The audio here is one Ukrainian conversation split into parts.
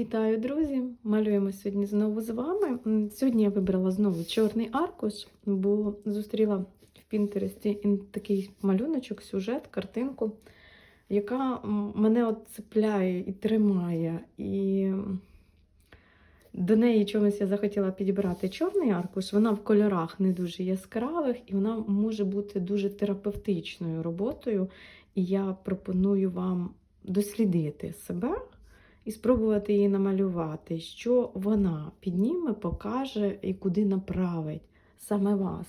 Вітаю, друзі! Малюємо сьогодні знову з вами. Сьогодні я вибрала знову чорний аркуш, бо зустріла в Пінтересті такий малюночок, сюжет, картинку, яка мене от цепляє і тримає. І до неї чомусь я захотіла підібрати чорний аркуш. Вона в кольорах не дуже яскравих, і вона може бути дуже терапевтичною роботою. І я пропоную вам дослідити себе і спробувати її намалювати, що вона підніме, покаже і куди направить саме вас.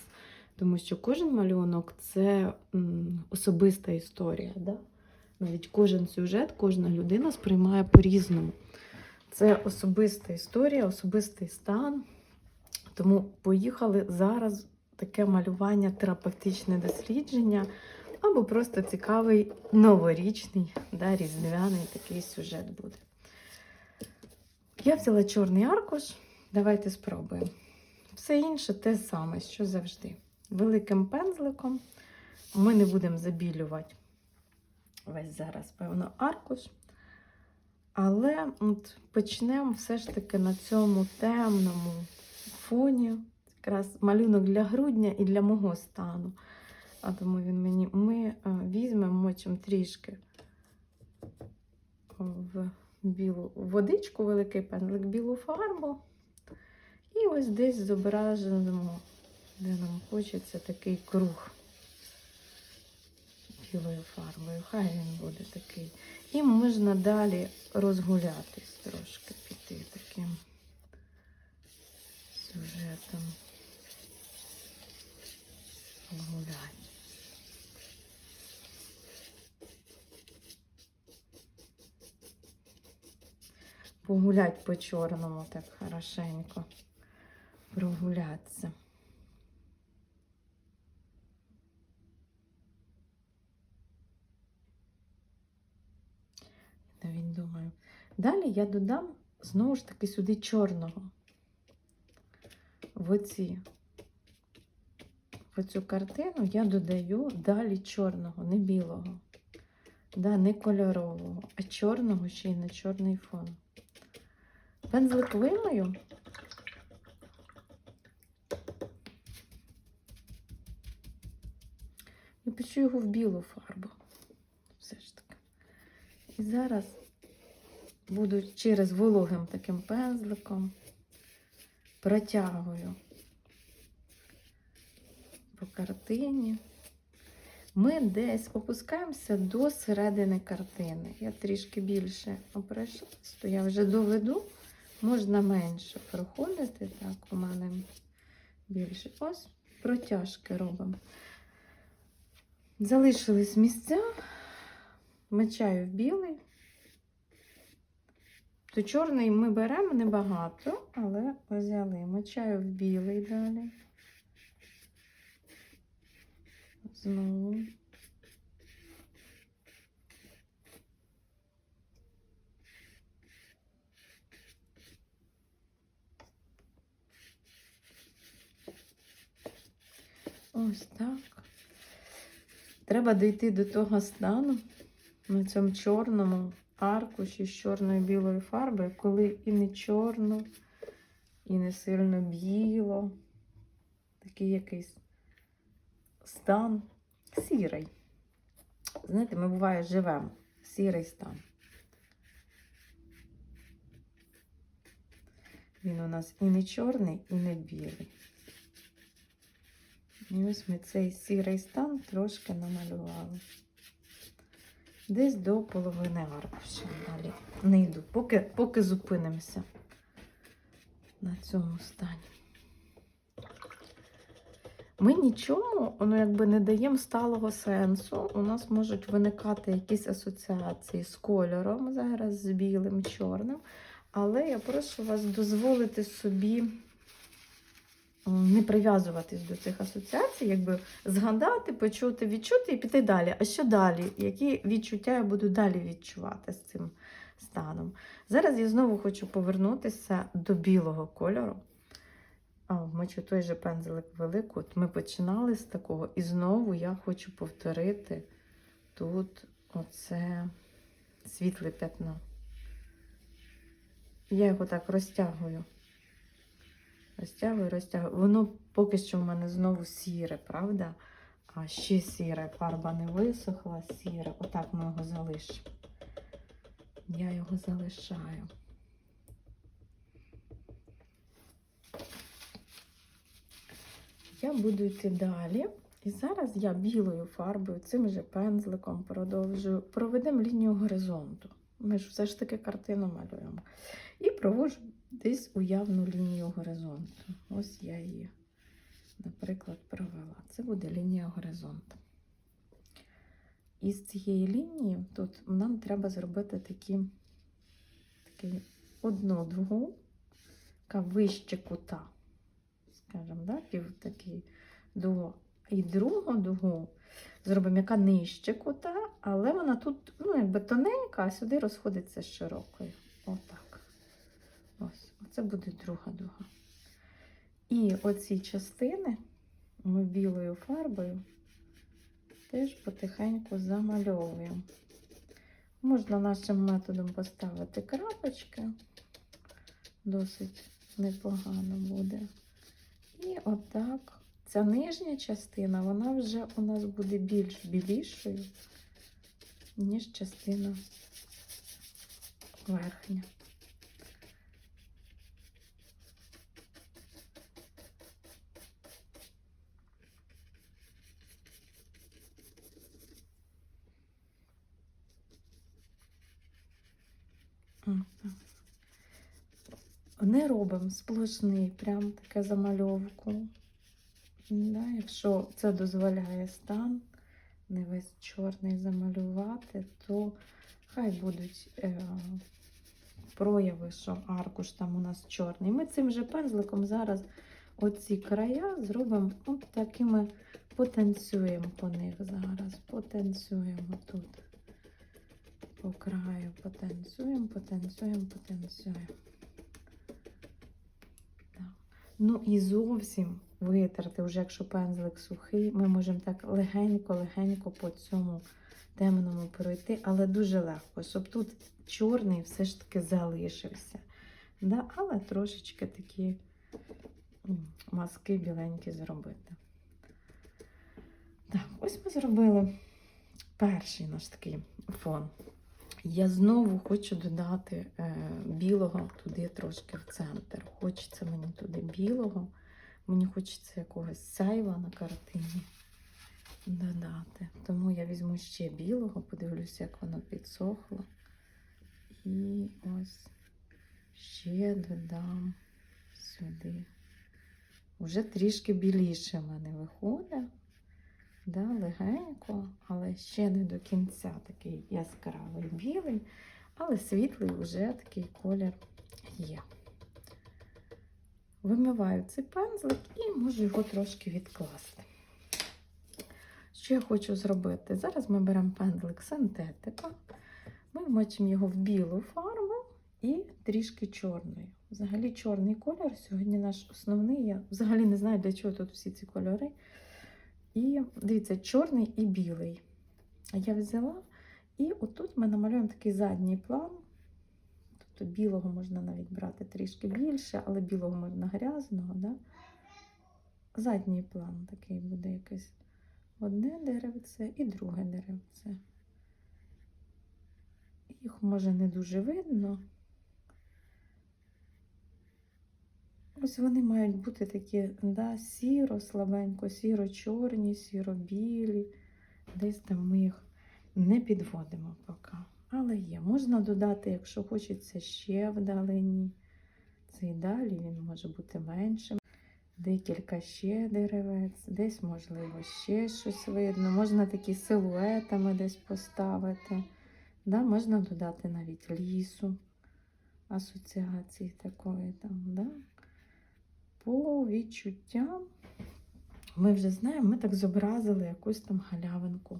Тому що кожен малюнок це особиста історія. Да? Навіть кожен сюжет, кожна людина сприймає по-різному. Це особиста історія, особистий стан. Тому поїхали зараз таке малювання, терапевтичне дослідження, або просто цікавий новорічний, да, різдвяний такий сюжет буде. Я взяла чорний аркуш. Давайте спробуємо. Все інше те саме, що завжди. Великим пензликом ми не будемо забілювати весь зараз, певно, аркуш. Але от почнемо все ж таки на цьому темному фоні. Якраз малюнок для грудня і для мого стану. А тому він мені. Ми е, візьмемо, мочимо трішки в білу водичку, великий пензлик, білу фарбу. І ось десь зображуємо, де нам хочеться такий круг білою фарбою. Хай він буде такий. І можна далі розгулятись трошки, піти таким сюжетом. Гулять. Погулять по чорному так хорошенько. Прогулятися. Навіть думаю. Далі я додам знову ж таки сюди чорного. В оці, в оцю картину я додаю далі чорного, не білого. Да, не кольорового, а чорного ще й на чорний фон. Пензлик вимою. І печу його в білу фарбу. Все ж таки. І зараз буду через вологим таким пензликом протягую по картині. Ми десь опускаємося до середини картини. Я трішки більше пройшлась, то я вже доведу, можна менше проходити. Так, у мене більше. Ось протяжки робимо. Залишились місця, мечаю в білий. То чорний ми беремо небагато, але взяли. Мочаю в білий далі. Знову. Ось так. Треба дійти до того стану на цьому чорному аркуші з чорною білою фарбою, коли і не чорно, і не сильно біло. Такий якийсь стан сірий. Знаєте, ми буває живемо. Сірий стан. Він у нас і не чорний, і не білий. І ось ми цей сірий стан трошки намалювали. Десь до половини аркуша далі не йду, поки, поки зупинимося на цьому стані. Ми нічому ну, якби не даємо сталого сенсу. У нас можуть виникати якісь асоціації з кольором, зараз з білим, чорним. Але я прошу вас дозволити собі не прив'язуватись до цих асоціацій, якби згадати, почути, відчути і піти далі. А що далі? Які відчуття я буду далі відчувати з цим станом? Зараз я знову хочу повернутися до білого кольору. Мочу той же пензлик велику. От ми починали з такого, і знову я хочу повторити тут оце світле пятно. я його так розтягую. Розтягую, розтягую. Воно поки що в мене знову сіре, правда? А ще сіре, фарба не висохла, сіре. Отак ми його залишимо. Я його залишаю. Я буду йти далі. І зараз я білою фарбою, цим же пензликом продовжую, проведемо лінію горизонту. Ми ж все ж таки картину малюємо. І проводжу десь уявну лінію горизонту. Ось я її, наприклад, провела. Це буде лінія горизонту. І з цієї лінії тут нам треба зробити такі, такі одну дугу, яка вище кута. Скажімо, да? пів такий дугу. І другу дугу зробимо, яка нижче кута, але вона тут ну, якби тоненька, а сюди розходиться широкою. Отак. Ось, оце буде друга дуга. І оці частини ми білою фарбою теж потихеньку замальовуємо. Можна нашим методом поставити крапочки, досить непогано буде. І отак. Ця нижня частина, вона вже у нас буде більш білішою, ніж частина верхня. Отак. Не робимо сплошний, прям таке замальовку. Да, якщо це дозволяє стан, не весь чорний замалювати, то хай будуть е, прояви, що аркуш там у нас чорний. Ми цим же пензликом зараз оці края зробимо от такими, потанцюємо по них зараз. Потанцюємо тут. По краю потанцюємо, потанцюємо, потанцюємо. Ну і зовсім витерти, вже якщо пензлик сухий, ми можемо так легенько-легенько по цьому темному пройти, але дуже легко, щоб тут чорний все ж таки залишився. Да? Але трошечки такі маски біленькі зробити. Так, ось ми зробили перший наш такий фон. Я знову хочу додати е, білого туди трошки в центр. Хочеться мені туди білого. Мені хочеться якогось сяйва на картині додати. Тому я візьму ще білого, подивлюся, як воно підсохло. І ось ще додам сюди. Уже трішки біліше в мене виходить. Да, легенько, але ще не до кінця такий яскравий білий, але світлий вже такий колір є. Вимиваю цей пензлик і можу його трошки відкласти. Що я хочу зробити? Зараз ми беремо пензлик синтетика, ми вмочимо його в білу фарбу і трішки чорної. Взагалі чорний колір сьогодні наш основний. Я взагалі не знаю, для чого тут всі ці кольори. І дивіться, чорний і білий. Я взяла, і отут ми намалюємо такий задній план. Тобто білого можна навіть брати трішки більше, але білого можна грязного. Да? Задній план такий буде якесь одне деревце і друге деревце. Їх може не дуже видно. Ось вони мають бути такі да, сіро, слабенько, сіро-чорні, сіро-білі. Десь там ми їх не підводимо поки. Але є. Можна додати, якщо хочеться ще вдалині. Цей далі він може бути меншим. Декілька ще деревець, десь, можливо, ще щось видно. Можна такі силуетами десь поставити. Да, Можна додати навіть лісу, асоціації такої там. Да? По відчуттям, ми вже знаємо, ми так зобразили якусь там галявинку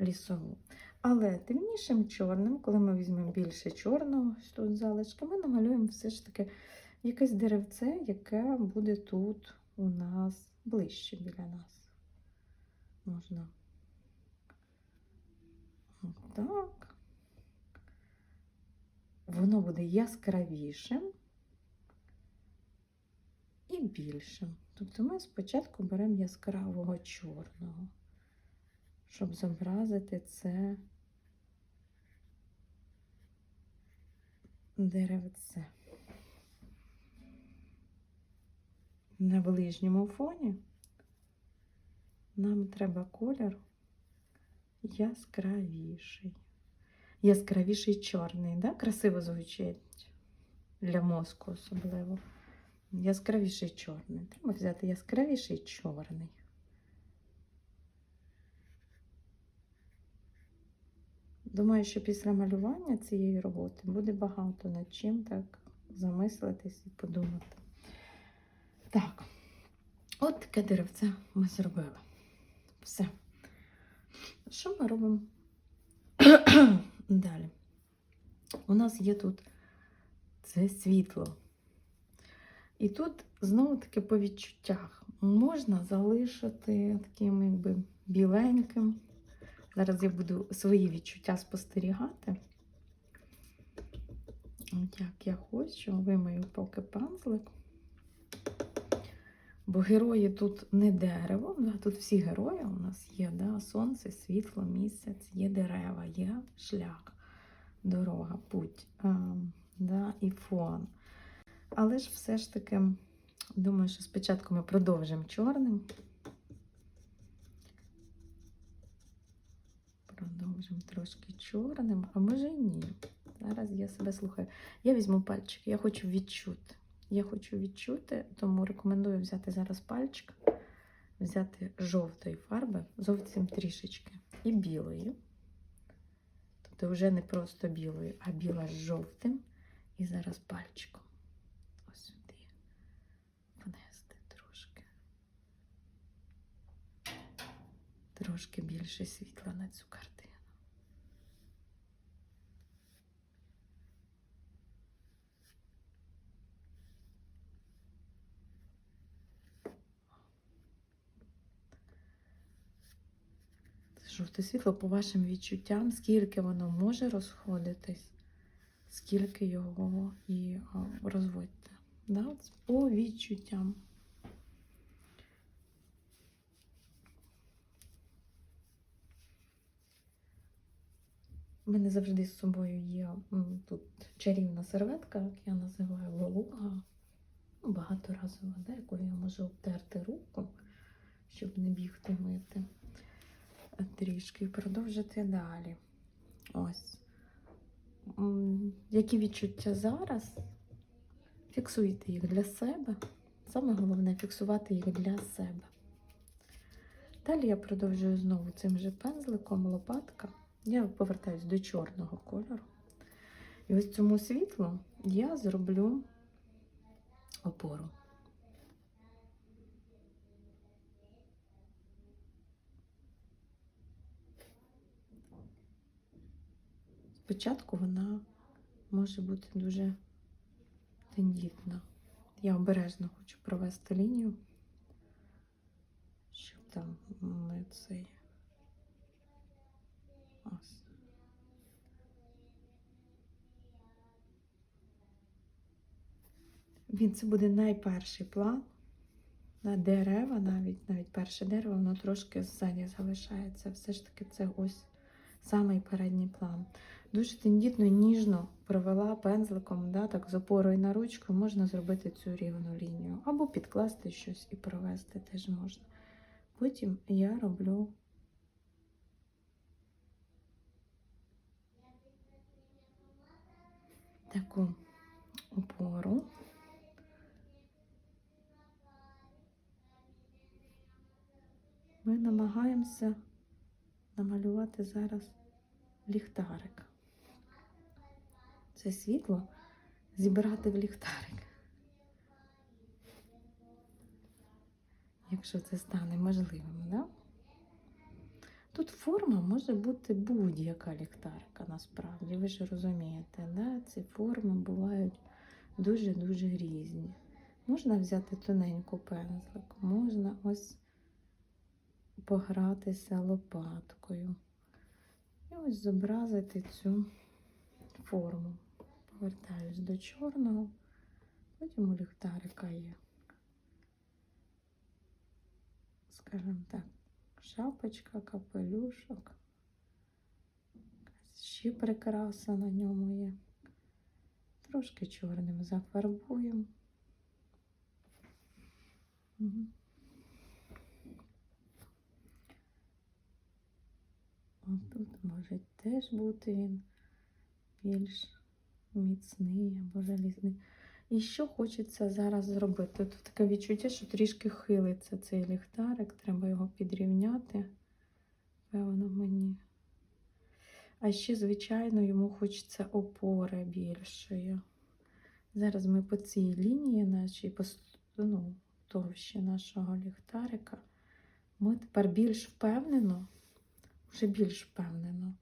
лісову. Але темнішим чорним, коли ми візьмемо більше чорного ось тут залишки, ми намалюємо все ж таки якесь деревце, яке буде тут у нас ближче біля нас. Можна так. воно буде яскравішим більшим. Тобто ми спочатку беремо яскравого чорного, щоб зобразити це деревце. На ближньому фоні нам треба колір яскравіший. Яскравіший чорний, да? красиво звучить для мозку особливо. Яскравіший чорний. Треба взяти яскравіший чорний. Думаю, що після малювання цієї роботи буде багато над чим так замислитись і подумати. Так, от таке деревце ми зробили. Все. Що ми робимо далі? У нас є тут це світло. І тут знову таки по відчуттях можна залишити таким якби біленьким. Зараз я буду свої відчуття спостерігати. Як я хочу, вимию поки пензлик. Бо герої тут не дерево, тут всі герої у нас є, да? сонце, світло, місяць, є дерева, є шлях, дорога, путь а, да? і фон. Але ж все ж таки, думаю, що спочатку ми продовжимо чорним. Продовжимо трошки чорним, а може і ні. Зараз я себе слухаю. Я візьму пальчик, я хочу відчути. Я хочу відчути, тому рекомендую взяти зараз пальчик, взяти жовтої фарби, зовсім трішечки, і білої. Тобто вже не просто білої, а біла з жовтим. І зараз пальчиком ось сюди внести трошки. Трошки більше світла на цю картину. Жовте світло по вашим відчуттям, скільки воно може розходитись, скільки його і розводьте. Да? По відчуттям. У мене завжди з собою є тут чарівна серветка, як я називаю волога, ну, багаторазова, да, якою я можу обтерти руку, щоб не бігти мити трішки і продовжити далі. Ось. Які відчуття зараз? Фіксуйте їх для себе. Саме головне фіксувати їх для себе. Далі я продовжую знову цим же пензликом, лопатка. Я повертаюсь до чорного кольору. І ось цьому світлу я зроблю опору. Спочатку вона може бути дуже тендітна. Я обережно хочу провести лінію, щоб там не цей. Ось. Він це буде найперший план. На дерева, навіть навіть перше дерево, воно трошки ззаді залишається. Все ж таки, це ось самий передній план. Дуже тендітно ніжно провела пензликом, да, так з опорою на ручку, можна зробити цю рівну лінію. Або підкласти щось і провести теж можна. Потім я роблю таку опору. Ми намагаємося намалювати зараз ліхтарик. Це світло зібрати в ліхтарик. Якщо це стане можливим, да? Тут форма може бути будь-яка ліхтарика насправді, ви ж розумієте, да? ці форми бувають дуже-дуже різні. Можна взяти тоненьку пензлик, можна ось погратися лопаткою. І ось зобразити цю форму. повертаюсь до чорного. Потім у ліхтарика є, скажімо так, шапочка, капелюшок. Ще прикраса на ньому є. Трошки чорним зафарбуємо. Мгм. Отут може теж бути він більш міцний або залізний. І що хочеться зараз зробити? Тут таке відчуття, що трішки хилиться цей ліхтарик, треба його підрівняти. Певно, мені. А ще, звичайно, йому хочеться опори більшої. Зараз ми по цій лінії, нашій, по ну, товщі нашого ліхтарика, ми тепер більш впевнено, вже більш впевнено.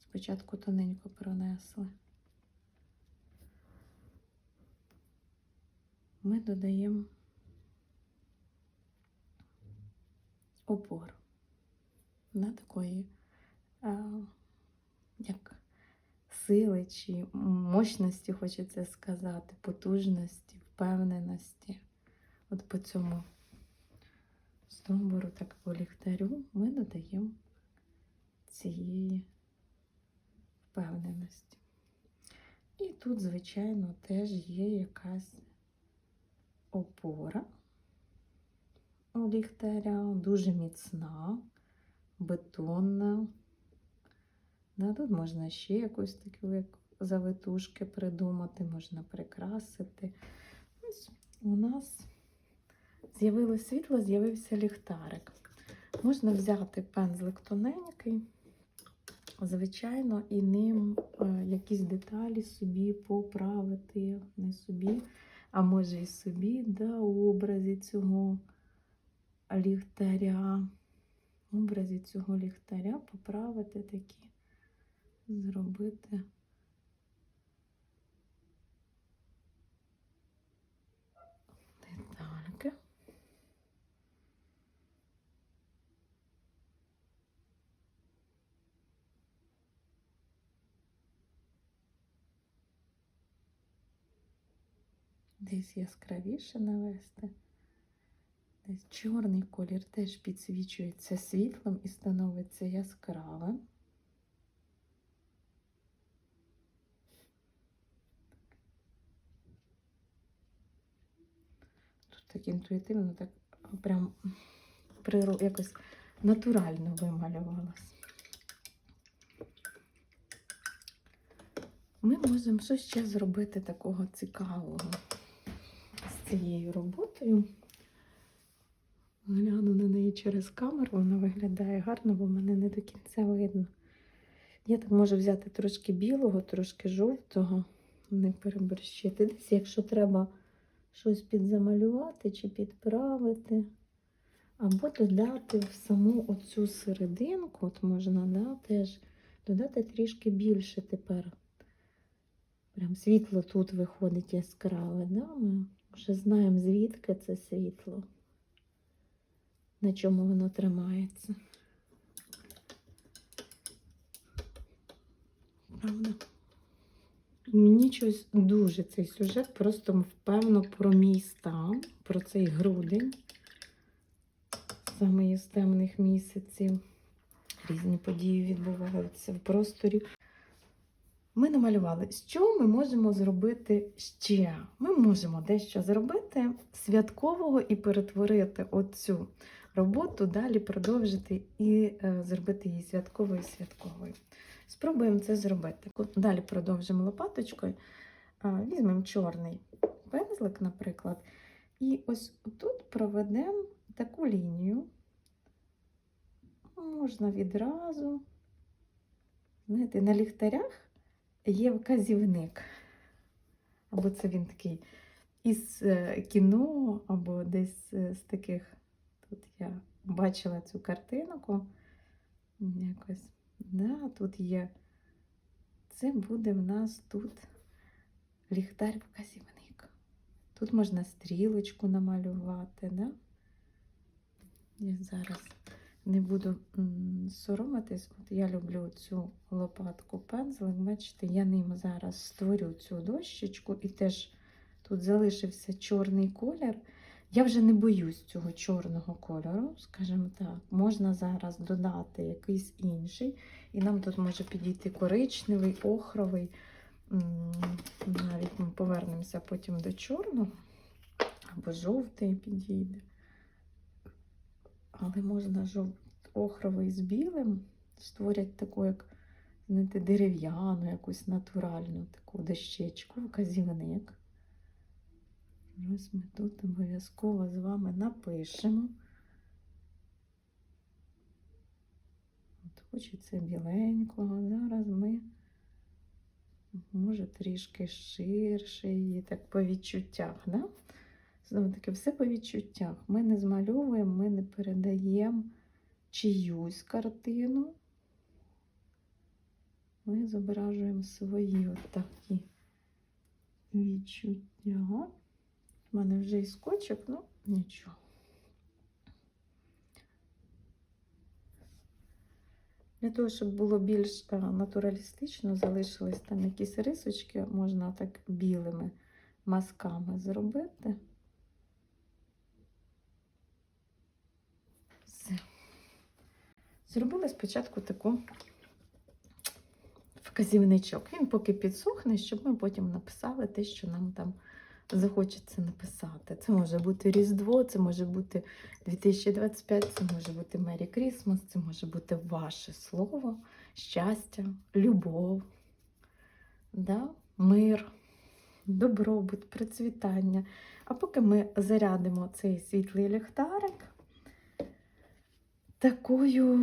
Спочатку тоненько пронесли. Ми додаємо опор на такої, як сили чи мощності, хочеться сказати, потужності, впевненості. От по цьому стовбуру, так по ліхтарю, ми додаємо цієї впевненості. І тут, звичайно, теж є якась опора у ліхтаря, дуже міцна, бетонна. Да, тут можна ще якусь таку як завитушки придумати, можна прикрасити. У нас з'явилось світло, з'явився ліхтарик. Можна взяти пензлик тоненький, звичайно, і ним е, якісь деталі собі поправити, не собі, а може і собі, да, у образі цього ліхтаря. Образі цього ліхтаря поправити такі, зробити. Десь яскравіше навести. Десь чорний колір теж підсвічується світлом і становиться яскравим. Тут так інтуїтивно, так прям якось натурально вималювалось. Ми можемо що ще зробити такого цікавого цією роботою. Гляну на неї через камеру, вона виглядає гарно, бо мене не до кінця видно. Я так можу взяти трошки білого, трошки жовтого, не переборщити. Десь, якщо треба щось підзамалювати чи підправити, або додати в саму оцю серединку, от можна да, теж додати трішки більше тепер. Прям світло тут виходить яскраве. Да? Ми вже знаємо, звідки це світло на чому воно тримається. Правда? Мені щось дуже цей сюжет просто впевно про мій стан, про цей грудень, саме із темних місяців. Різні події відбуваються в просторі. Ми намалювали, що ми можемо зробити ще. Ми можемо дещо зробити святкового і перетворити оцю роботу, далі продовжити і е, зробити її святковою святковою. Спробуємо це зробити. Далі продовжимо лопаточкою. Візьмемо чорний пензлик, наприклад, і ось тут проведемо таку лінію. Можна відразу. Знаєте, на ліхтарях є вказівник. Або це він такий із е, кіно, або десь е, з таких. Тут я бачила цю картинку. Якось. Да, тут є. Це буде в нас тут ліхтар вказівник. Тут можна стрілочку намалювати, да? Я зараз не буду соромитись. От я люблю цю лопатку пензлик. Бачите, я ним зараз створю цю дощечку і теж тут залишився чорний колір. Я вже не боюсь цього чорного кольору, скажімо так. Можна зараз додати якийсь інший. І нам тут може підійти коричневий, охровий. Навіть ми повернемося потім до чорного, або жовтий підійде. Але можна жов... охровий з білим, створять таку, як знаєте, дерев'яну, якусь натуральну таку дощечку, вказівник. Ось ми тут обов'язково з вами напишемо. От хочеться біленького. Зараз ми, може, трішки ширше її, так по відчуттях. Да? Знову таки, все по відчуттях. Ми не змальовуємо, ми не передаємо чиюсь картину. Ми зображуємо свої от такі відчуття. У мене вже і скотчик, ну нічого. Для того, щоб було більш е, натуралістично, залишились там якісь рисочки, можна так білими мазками зробити. Все. Зробила спочатку таку вказівничок. Він поки підсохне, щоб ми потім написали те, що нам там захочеться написати. Це може бути Різдво, це може бути 2025, це може бути Мері Крісмас, це може бути ваше слово, щастя, любов, да? мир, добробут, процвітання. А поки ми зарядимо цей світлий ліхтарик такою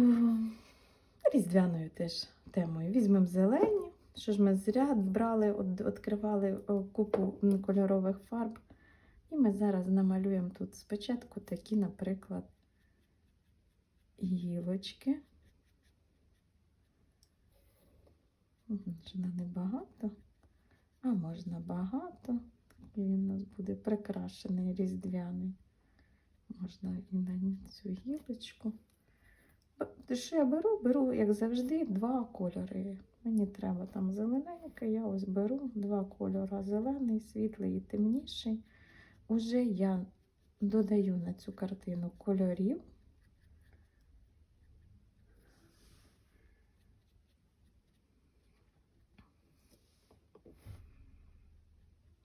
різдвяною теж темою. Візьмемо зелені. Що ж ми зря брали, відкривали купу кольорових фарб. І ми зараз намалюємо тут спочатку такі, наприклад, гілочки. Можна небагато, а можна багато. І він у нас буде прикрашений різдвяний. Можна і на цю гілочку. Б- Що я беру? Беру, як завжди, два кольори. Мені треба там зелененьке, я ось беру два кольори: зелений, світлий і темніший. Уже я додаю на цю картину кольорів.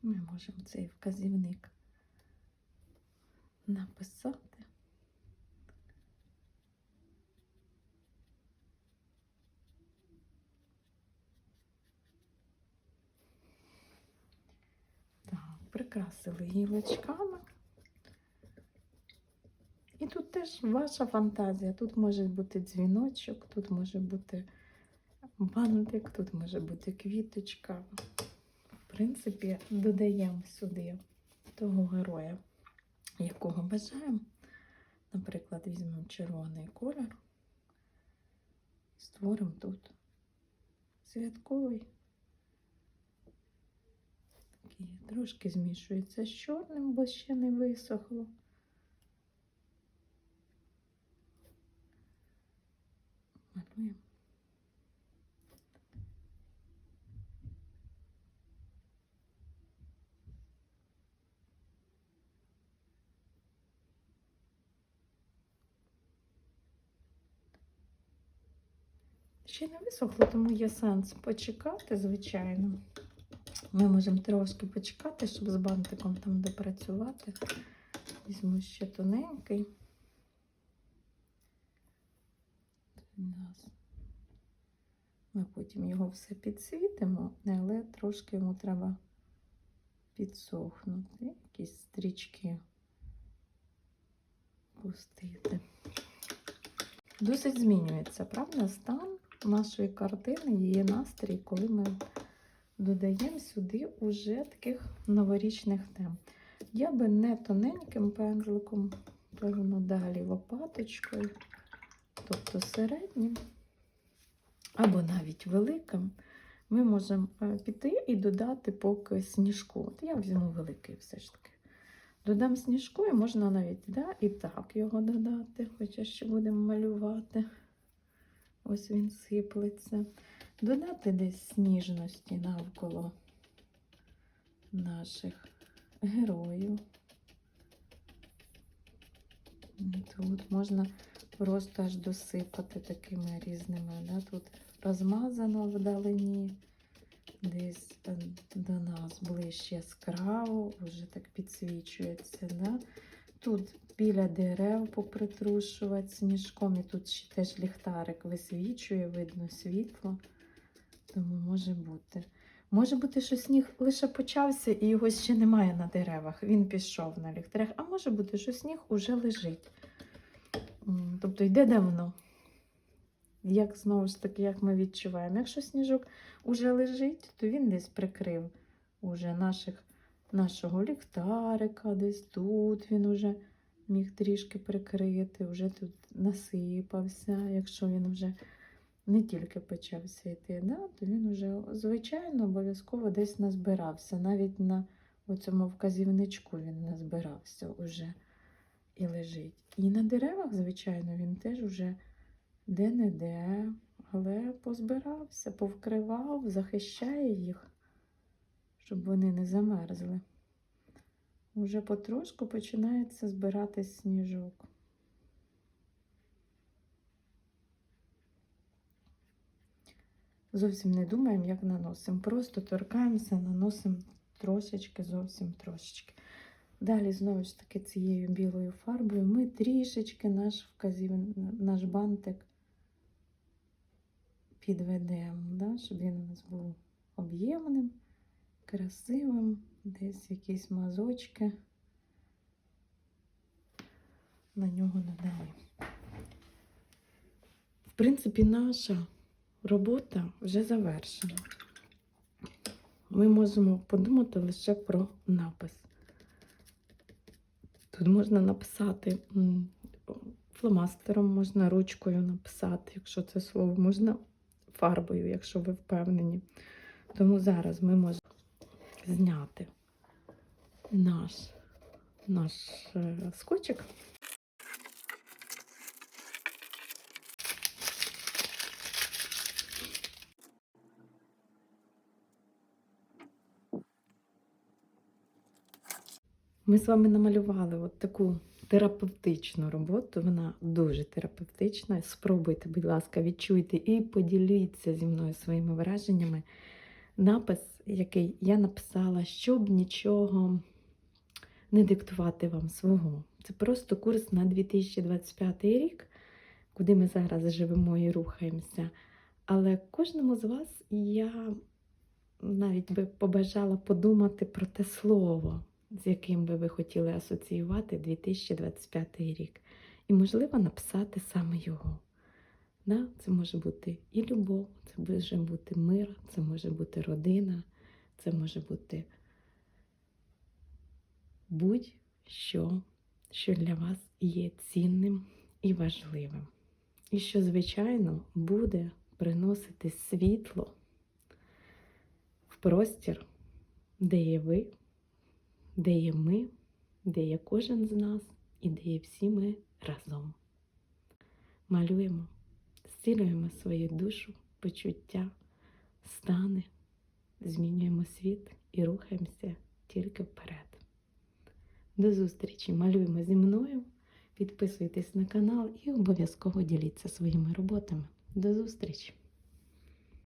Ми можемо цей вказівник написати. Так, прикрасили гілочками. І тут теж ваша фантазія. Тут може бути дзвіночок, тут може бути бантик, тут може бути квіточка. В принципі, додаємо сюди того героя, якого бажаємо. Наприклад, візьмемо червоний колір, створимо тут святковий. Такий трошки змішується з чорним, бо ще не висохло. Малюємо. Ще не висохло, тому є сенс почекати, звичайно. Ми можемо трошки почекати, щоб з бантиком там допрацювати. Візьму ще тоненький. Ми потім його все підсвітимо, але трошки йому треба підсохнути. Якісь стрічки пустити. Досить змінюється, правда, стан нашої картини, її настрій, коли ми додаємо сюди уже таких новорічних тем. Я би не тоненьким пензликом, певно, далі лопаточкою, тобто середнім, або навіть великим, ми можемо е, піти і додати поки сніжку. От я візьму великий все ж таки. Додам сніжку і можна навіть да, і так його додати, хоча ще будемо малювати. Ось він сиплеться. Додати десь сніжності навколо наших героїв. Тут можна просто аж досипати такими різними. Да? Тут розмазано вдалині, десь е, до нас ближче яскраво, вже так підсвічується. Да? Тут біля дерев попритрушувати сніжком, і тут ще теж ліхтарик висвічує, видно світло. Може бути. Може бути, що сніг лише почався і його ще немає на деревах. Він пішов на ліхтарях. А може бути, що сніг уже лежить. Тобто йде давно. Як знову ж таки, як ми відчуваємо, якщо сніжок уже лежить, то він десь прикрив уже наших, нашого ліхтарика, десь тут він уже міг трішки прикрити, вже тут насипався, якщо він вже не тільки почався йти, да, то він вже, звичайно, обов'язково десь назбирався. Навіть на цьому вказівничку він назбирався уже і лежить. І на деревах, звичайно, він теж уже де-не-де, але позбирався, повкривав, захищає їх, щоб вони не замерзли. Уже потрошку починається збирати сніжок. Зовсім не думаємо, як наносимо. Просто торкаємося, наносимо трошечки, зовсім трошечки. Далі, знову ж таки, цією білою фарбою ми трішечки наш вказів, наш бантик підведемо, да? щоб він у нас був об'ємним, красивим, десь якісь мазочки на нього надаємо. В принципі, наша робота вже завершена. Ми можемо подумати лише про напис. Тут можна написати фломастером, можна ручкою написати, якщо це слово, можна фарбою, якщо ви впевнені. Тому зараз ми можемо зняти наш, наш е, скотчик. Ми з вами намалювали от таку терапевтичну роботу. Вона дуже терапевтична. Спробуйте, будь ласка, відчуйте і поділіться зі мною своїми враженнями. Напис, який я написала, щоб нічого не диктувати вам свого. Це просто курс на 2025 рік, куди ми зараз живемо і рухаємося. Але кожному з вас я навіть би побажала подумати про те слово, з яким би ви хотіли асоціювати 2025 рік. І, можливо, написати саме його. Да? Це може бути і любов, це може бути мир, це може бути родина, це може бути будь-що, що для вас є цінним і важливим. І що, звичайно, буде приносити світло в простір, де є ви, де є ми, де є кожен з нас і де є всі ми разом. Малюємо, зцілюємо свою душу, почуття, стани, змінюємо світ і рухаємося тільки вперед. До зустрічі! Малюємо зі мною, підписуйтесь на канал і обов'язково діліться своїми роботами. До зустрічі!